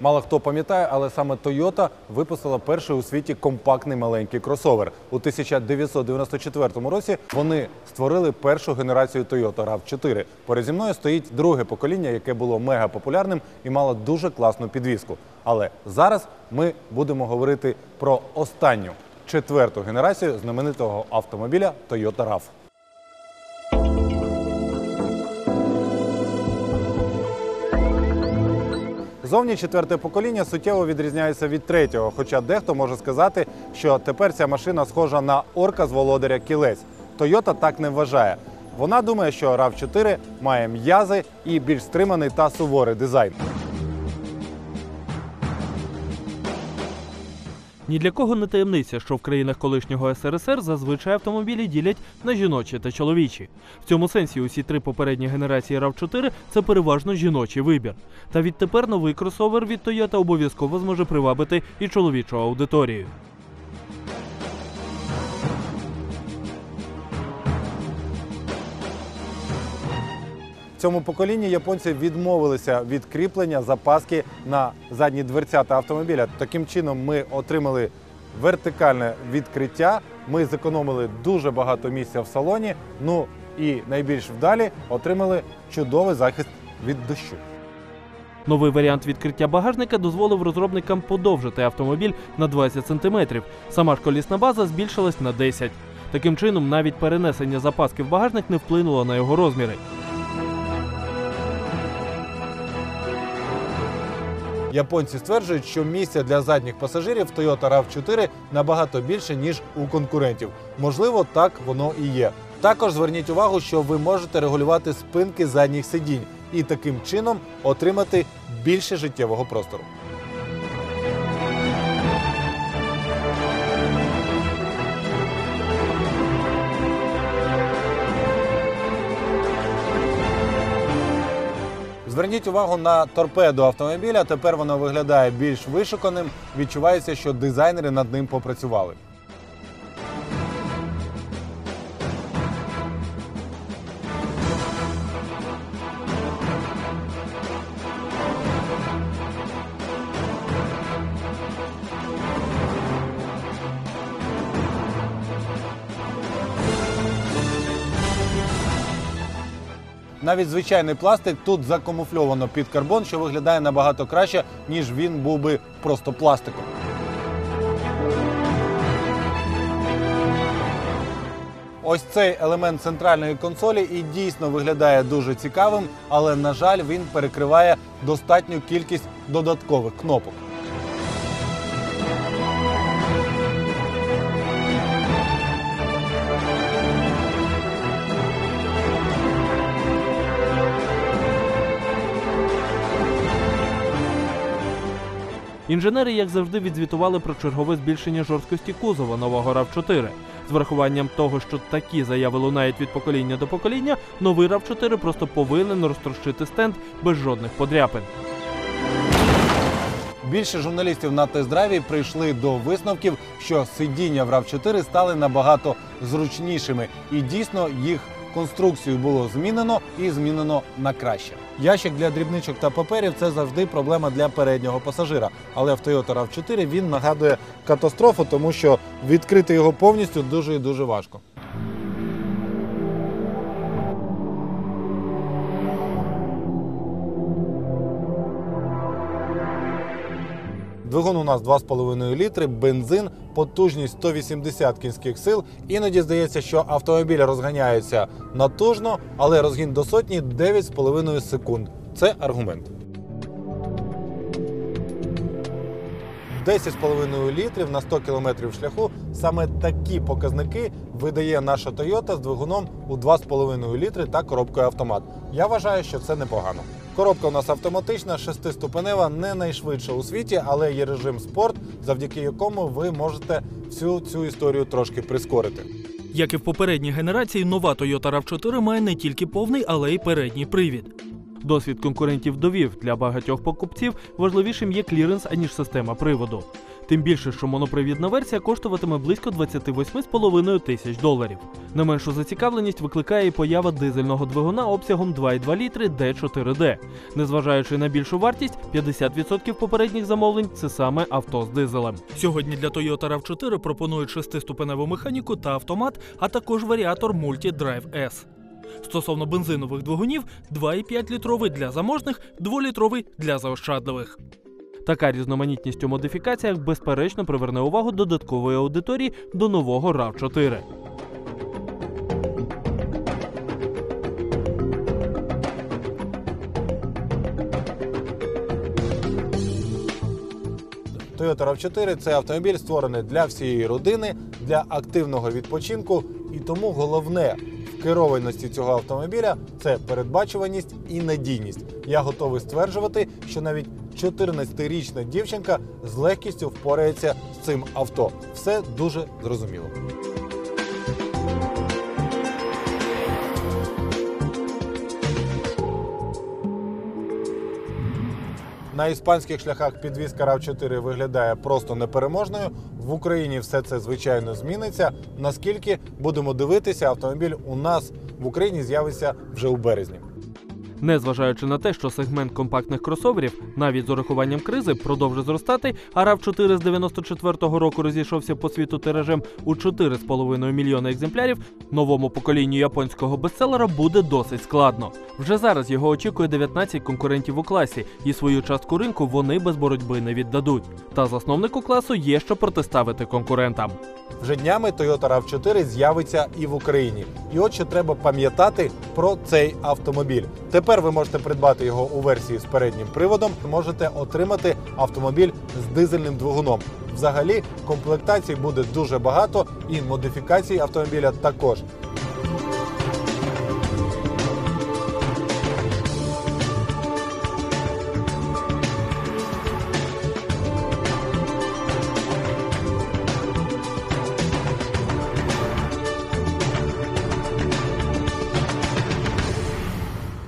Мало хто пам'ятає, але саме Toyota випустила перший у світі компактний маленький кросовер. У 1994 році вони створили першу генерацію Toyota RAV4. Поряд зі мною стоїть друге покоління, яке було мега популярним і мало дуже класну підвіску. Але зараз ми будемо говорити про останню четверту генерацію знаменитого автомобіля Toyota RAV. Зовні четверте покоління суттєво відрізняється від третього, хоча дехто може сказати, що тепер ця машина схожа на орка з володаря кілець. Toyota так не вважає. Вона думає, що RAV4 має м'язи і більш стриманий та суворий дизайн. Ні для кого не таємниця, що в країнах колишнього СРСР зазвичай автомобілі ділять на жіночі та чоловічі. В цьому сенсі усі три попередні генерації RAV4 – це переважно жіночий вибір. Та відтепер новий кросовер від Toyota обов'язково зможе привабити і чоловічу аудиторію. В цьому поколінні японці відмовилися від кріплення запаски на задні дверцята автомобіля. Таким чином ми отримали вертикальне відкриття. Ми зекономили дуже багато місця в салоні. Ну і найбільш вдалі отримали чудовий захист від дощу. Новий варіант відкриття багажника дозволив розробникам подовжити автомобіль на 20 см. Сама ж колісна база збільшилась на 10. Таким чином, навіть перенесення запаски в багажник не вплинуло на його розміри. Японці стверджують, що місця для задніх пасажирів Toyota RAV4 набагато більше ніж у конкурентів. Можливо, так воно і є. Також зверніть увагу, що ви можете регулювати спинки задніх сидінь і таким чином отримати більше життєвого простору. Зверніть увагу на торпеду автомобіля. Тепер воно виглядає більш вишуканим. Відчувається, що дизайнери над ним попрацювали. Навіть звичайний пластик тут закамуфльовано під карбон, що виглядає набагато краще, ніж він був би просто пластиком. Ось цей елемент центральної консолі і дійсно виглядає дуже цікавим, але на жаль, він перекриває достатню кількість додаткових кнопок. Інженери, як завжди, відзвітували про чергове збільшення жорсткості кузова нового RAV4. З врахуванням того, що такі заяви лунають від покоління до покоління, новий RAV4 просто повинен розтрощити стенд без жодних подряпин. Більше журналістів на тест-драйві прийшли до висновків, що сидіння в RAV4 стали набагато зручнішими, і дійсно їх конструкцію було змінено і змінено на краще. Ящик для дрібничок та паперів це завжди проблема для переднього пасажира. Але в Toyota RAV4 він нагадує катастрофу, тому що відкрити його повністю дуже і дуже важко. Двигун у нас 2,5 літри, бензин, потужність 180 кінських сил. Іноді здається, що автомобіль розганяється натужно, але розгін до сотні 9,5 секунд. Це аргумент. 10,5 літрів на 100 кілометрів шляху. Саме такі показники видає наша Toyota з двигуном у 2,5 літри та коробкою автомат. Я вважаю, що це непогано. Коробка у нас автоматична, шестиступенева, не найшвидша у світі, але є режим спорт, завдяки якому ви можете всю цю історію трошки прискорити. Як і в попередній генерації, нова Toyota RAV4 має не тільки повний, але й передній привід. Досвід конкурентів довів для багатьох покупців важливішим є кліренс, аніж система приводу. Тим більше, що монопривідна версія коштуватиме близько 28,5 тисяч доларів. Не меншу зацікавленість викликає і поява дизельного двигуна обсягом 2,2 літри D4D. Незважаючи на більшу вартість, 50% попередніх замовлень це саме авто з дизелем. Сьогодні для Toyota RAV4 пропонують шестиступеневу механіку та автомат, а також варіатор Multi-Drive S. Стосовно бензинових двигунів 2,5 літровий для заможних, 2-літровий для заощадливих. Така різноманітність у модифікаціях безперечно приверне увагу додаткової аудиторії до нового RAV4. Toyota RAV4 – це автомобіль створений для всієї родини, для активного відпочинку. І тому головне в керованості цього автомобіля це передбачуваність і надійність. Я готовий стверджувати, що навіть 14-річна дівчинка з легкістю впорається з цим авто. Все дуже зрозуміло. На іспанських шляхах підвізка RAV4 виглядає просто непереможною. В Україні все це звичайно зміниться. Наскільки будемо дивитися, автомобіль у нас в Україні з'явиться вже у березні. Незважаючи на те, що сегмент компактних кросоверів навіть з урахуванням кризи продовжує зростати, а RAV4 з 94-го року розійшовся по світу тиражем у 4,5 мільйона екземплярів, новому поколінню японського бестселера буде досить складно. Вже зараз його очікує 19 конкурентів у класі, і свою частку ринку вони без боротьби не віддадуть. Та засновнику класу є що протиставити конкурентам. Вже днями Toyota RAV4 з'явиться і в Україні. І от що треба пам'ятати про цей автомобіль. Тепер ви можете придбати його у версії з переднім приводом. Можете отримати автомобіль з дизельним двигуном. Взагалі комплектацій буде дуже багато і модифікацій автомобіля також.